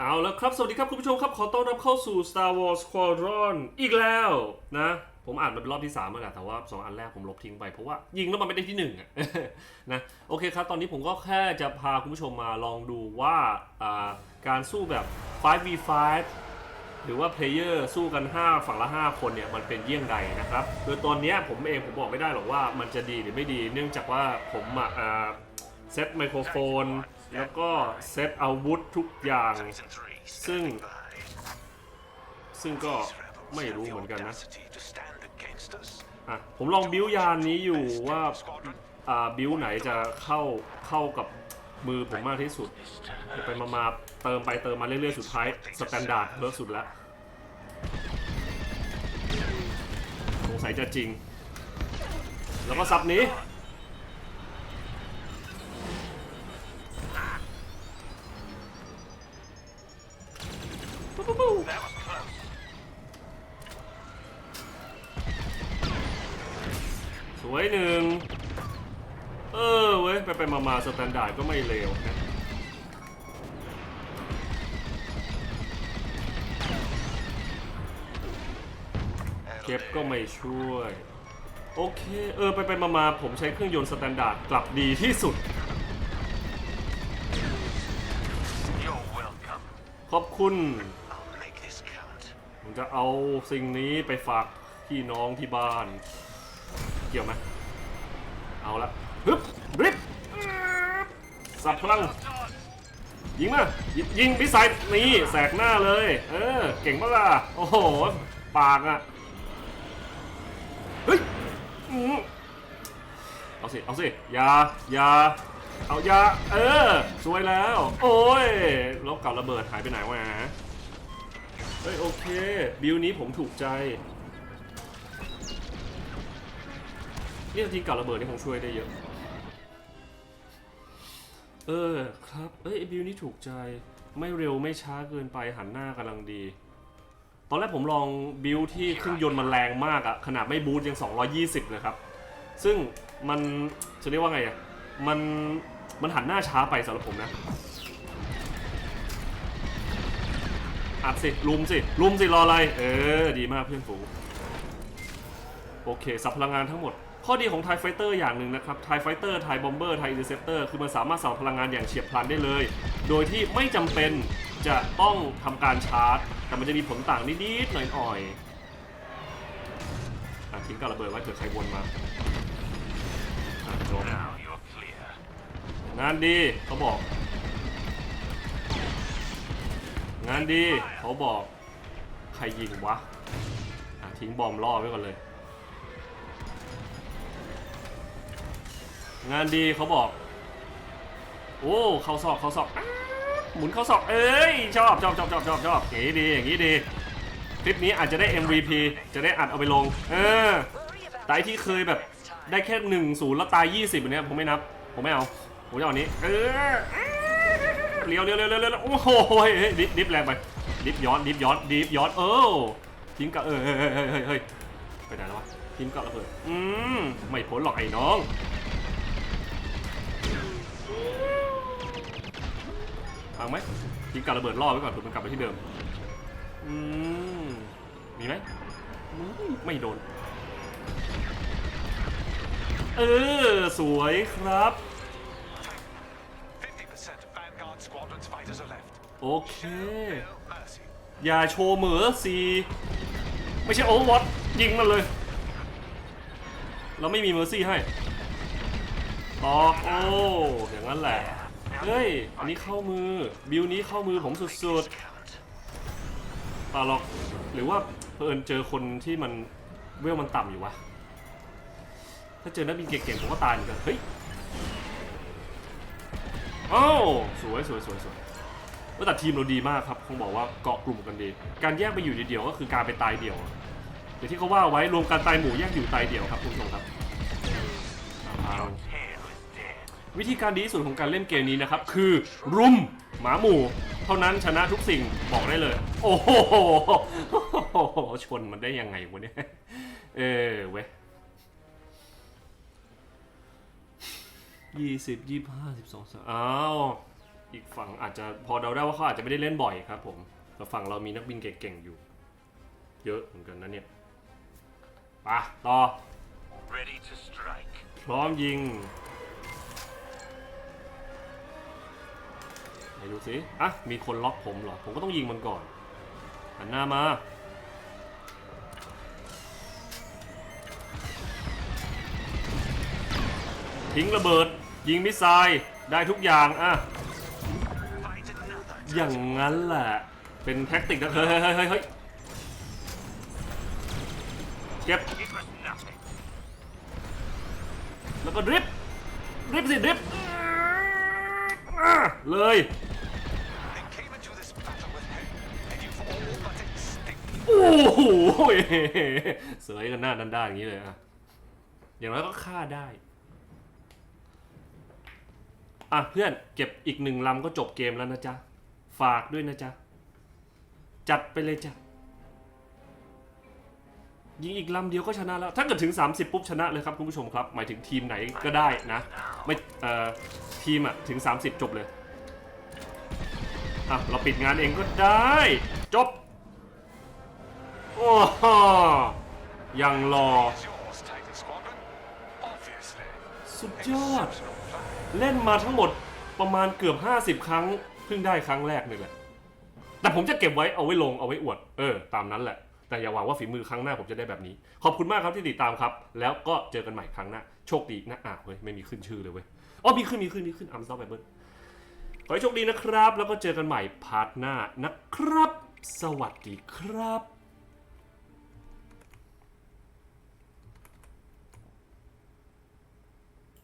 เอาแล้วครับ สวัสดีครับ คุณผู้ชมครับ ขอต้อนรับเข้าสู่ Star Wars Squadron อีกแล้วนะ ผมอ่านมาเป็นรอบที่ 3 แล้วแหละแต่ว่า 2 อันแรกผมลบทิ้งไป เพราะว่ายิงแล้วมันไม่ได้ที่ 1 อะนะโอเคครับ ตอนนี้ผมก็แค่จะพาคุณผู้ชมมาลองดูว่าการสู้แบบ 5v5 หรือว่าเพลเยอร์สู้กัน 5 ฝั่งละ 5 คนเนี่ย มันเป็นเยี่ยงใดนะครับ โดยตอนนี้ผมเองผมบอกไม่ได้หรอกว่ามันจะดีหรือไม่ดี เนื่องจากว่าผมอะเซตไมโครโฟน แล้วก็เซตอาวุธทุกอย่าง ซึ่ง ซึ่งก็ไม่รู้เหมือนกันนะอะผมลองบิวยานนี้อยู่ว่าอ่าบิวไหนจะเข้าเข้ากับมือผมมากที่สุดเดี๋ยวไปมามาเติมไปเติมมาเรื่อยๆ สุดท้ายสแตนดาร์ดเลิศสุดแล้วสงสัยจะจริง แล้วก็ซับนี้ สวยหนึ่ง เออเว้ย ไปไปมามาสแตนดาร์ดก็ไม่เลวนะเก็บก็ไม่ช่วย โอเค เออ ไปไปมามาผมใช้เครื่องยนต์สแตนดาร์ดกลับดีที่สุด ขอบคุณ ผมจะเอาสิ่งนี้ไปฝากพี่น้องที่บ้าน เกี่ยวไหมเอาละฮึบริบสับพลัง ยิงมายิงยิงพิสัยนี่แสกหน้าเลย เออ เก่งปะล่ะ โอ้โห ปากอะเฮ้ยเอาสิ เอาสิยายาเอายา เออ สวยแล้ว โอ้ยลบกับระเบิดหายไปไหนวะ เฮ้ยโอเค บิวนี้ผมถูกใจ นี่จริงกับระเบิดนี่คงช่วยได้เยอะ เออครับ เอ้ยบิวนี่ถูกใจ ไม่เร็วไม่ช้าเกินไปหันหน้ากำลังดี ตอนแรกผมลองบิวที่เครื่องยนต์มันแรงมากอะขนาดไม่บูทยัง 220เลยครับ ซึ่งมันจะเรียกว่าไงอะมันมันหันหน้าช้าไปสำหรับผมนะ อัดสิลุมสิลุมสิรออะไร เออ ดีมากเพื่อนฝูงโอเคสับพลังงานทั้งหมด ข้อดีของ TIE Fighter อย่างหนึ่งนะครับ TIE Fighter TIE Bomber TIE Interceptor คือมันสามารถสับพลังงานอย่างเฉียบพลันได้เลย โดยที่ไม่จำเป็นจะต้องทำการชาร์จ แต่มันจะมีผลต่างนิดๆหน่อยๆอะทิ้งกับระเบิดไว้เผื่อใครวนมาอะจบงานดีเขาบอก งานดีเขาบอกใครยิงวะะทิ้งบอมล่อไว้ก่อนเลย งานดีเขาบอก โอ้เขาซอกเขาซอกหมุนเขาซอกเอ้ยชอบชอบชอบชอบชอบชอบอย่างนี้ดีอย่างนี้ดีคลิปนี้อาจจะได้ MVP จะได้อัดเอาไปลง เออแต่ไอ้ที่เคยแบบได้แค่หนึ่งศูนย์แล้วตายยี่สิบอันเนี้ยผมไม่นับ ผมไม่เอา ผมจะเอาอันนี้ เออ เลี้ยวเลี้ยวเลี้ยวเลี้ยวเลี้ยวโอ้โหเฮ้ยดิฟดิฟแรงไปดิฟย้อนดิฟย้อนดิฟย้อนเออทิ้งกับเออเฮ้ยเฮ้ยเฮ้ยไปไหนแล้ววะทิ้งกับระเบิดอืมไม่พ้นหรอกไอ้น้องพังไหมทิ้งการระเบิดล่อไว้ก่อนเผื่อมันกลับไปที่เดิมอืมมีไหมอืมไม่โดน เออ สวยครับ โอเค อย่าโชว์เหมือสีไม่ใช่โอเวอร์วอตยิงมันเลย เราไม่มีเมอร์ซี่ให้ตอกโอ้อย่างนั้นแหละ เฮ้ย อันนี้เข้ามือ บิวนี้เข้ามือผมสุดๆปาหรอก หรือว่าเพิ่นเจอคนที่มันเวลมันต่ำอยู่วะ ถ้าเจอนักบินเก่งๆผมก็ตายเหมือนกัน เฮ้ย โอ้สวยสวยสวยสวย แต่ทีมเราดีมากครับคงบอกว่าเกาะกลุ่มกันดี การแยกไปอยู่เดียวก็คือการไปตายเดี่ยวอย่างที่เขาว่าไว้รวมกันตายหมู่แยกอยู่ตายเดี่ยวครับคุณผู้ชมครับ วิธีการดีที่สุดของการเล่นเกมนี้นะครับ คือรุมหมาหมู่ เท่านั้นชนะทุกสิ่งบอกได้เลย โอ้โหชนมันได้ยังไงวะเนี่ยเออเว้ยยี่สิบยี่ห้าสิบสองอ้าว อีกฝั่งอาจจะพอเดาได้ว่าเขาอาจจะไม่ได้เล่นบ่อยครับผมแต่ฝั่งเรามีนักบินเก่งๆอยู่ เยอะเหมือนกันนะเนี่ยไปต่อ Ready to strike. พร้อมยิงไหนดูสิอะมีคนล็อกผมเหรอ ผมก็ต้องยิงมันก่อนหันหน้ามาทิ้งระเบิดยิงมิสไซล์ได้ทุกอย่างอะ Fight another. อย่างนั้นแหละ เป็นแท็กติกนะเฮ้ยเฮ้ยเฮ้ยเฮ้ยเฮ้ยเก็บ แล้วก็ดริฟดริฟสิดริฟเลย โอ้โหเสยกันหน้าด้านๆอย่างนี้เลยอะอย่างน้อยก็ฆ่าได้ อะเพื่อนเก็บอีกหนึ่งลำก็จบเกมแล้วนะจ๊ะ ฝากด้วยนะจ๊ะ จัดไปเลยจ้ะ ยิงอีกลำเดียวก็ชนะแล้ว ถ้าเกิดถึง 30 ปุ๊บชนะเลยครับคุณผู้ชมครับ หมายถึงทีมไหนก็ได้นะ ไม่เอ่อทีมอะถึง 30 จบเลย อะ เราปิดงานเองก็ได้ จบ โอ้โหยังรอ สุดยอด เล่นมาทั้งหมดประมาณเกือบ 50 ครั้ง เพิ่งได้ครั้งแรกนี่แหละ แต่ผมจะเก็บไว้เอาไว้ลงเอาไว้อวด เออ ตามนั้นแหละ แต่อย่าหวังว่าฝีมือครั้งหน้าผมจะได้แบบนี้ ขอบคุณมากครับที่ติดตามครับ แล้วก็เจอกันใหม่ครั้งหน้า โชคดีนะอะเฮ้ยไม่มีขึ้นชื่อเลยเว้ย อ๋อ มีขึ้นมีขึ้นมีขึ้นอัมซอฟไบเบิลขอให้โชคดีนะครับ แล้วก็เจอกันใหม่พาร์ทหน้านะครับ สวัสดีครับ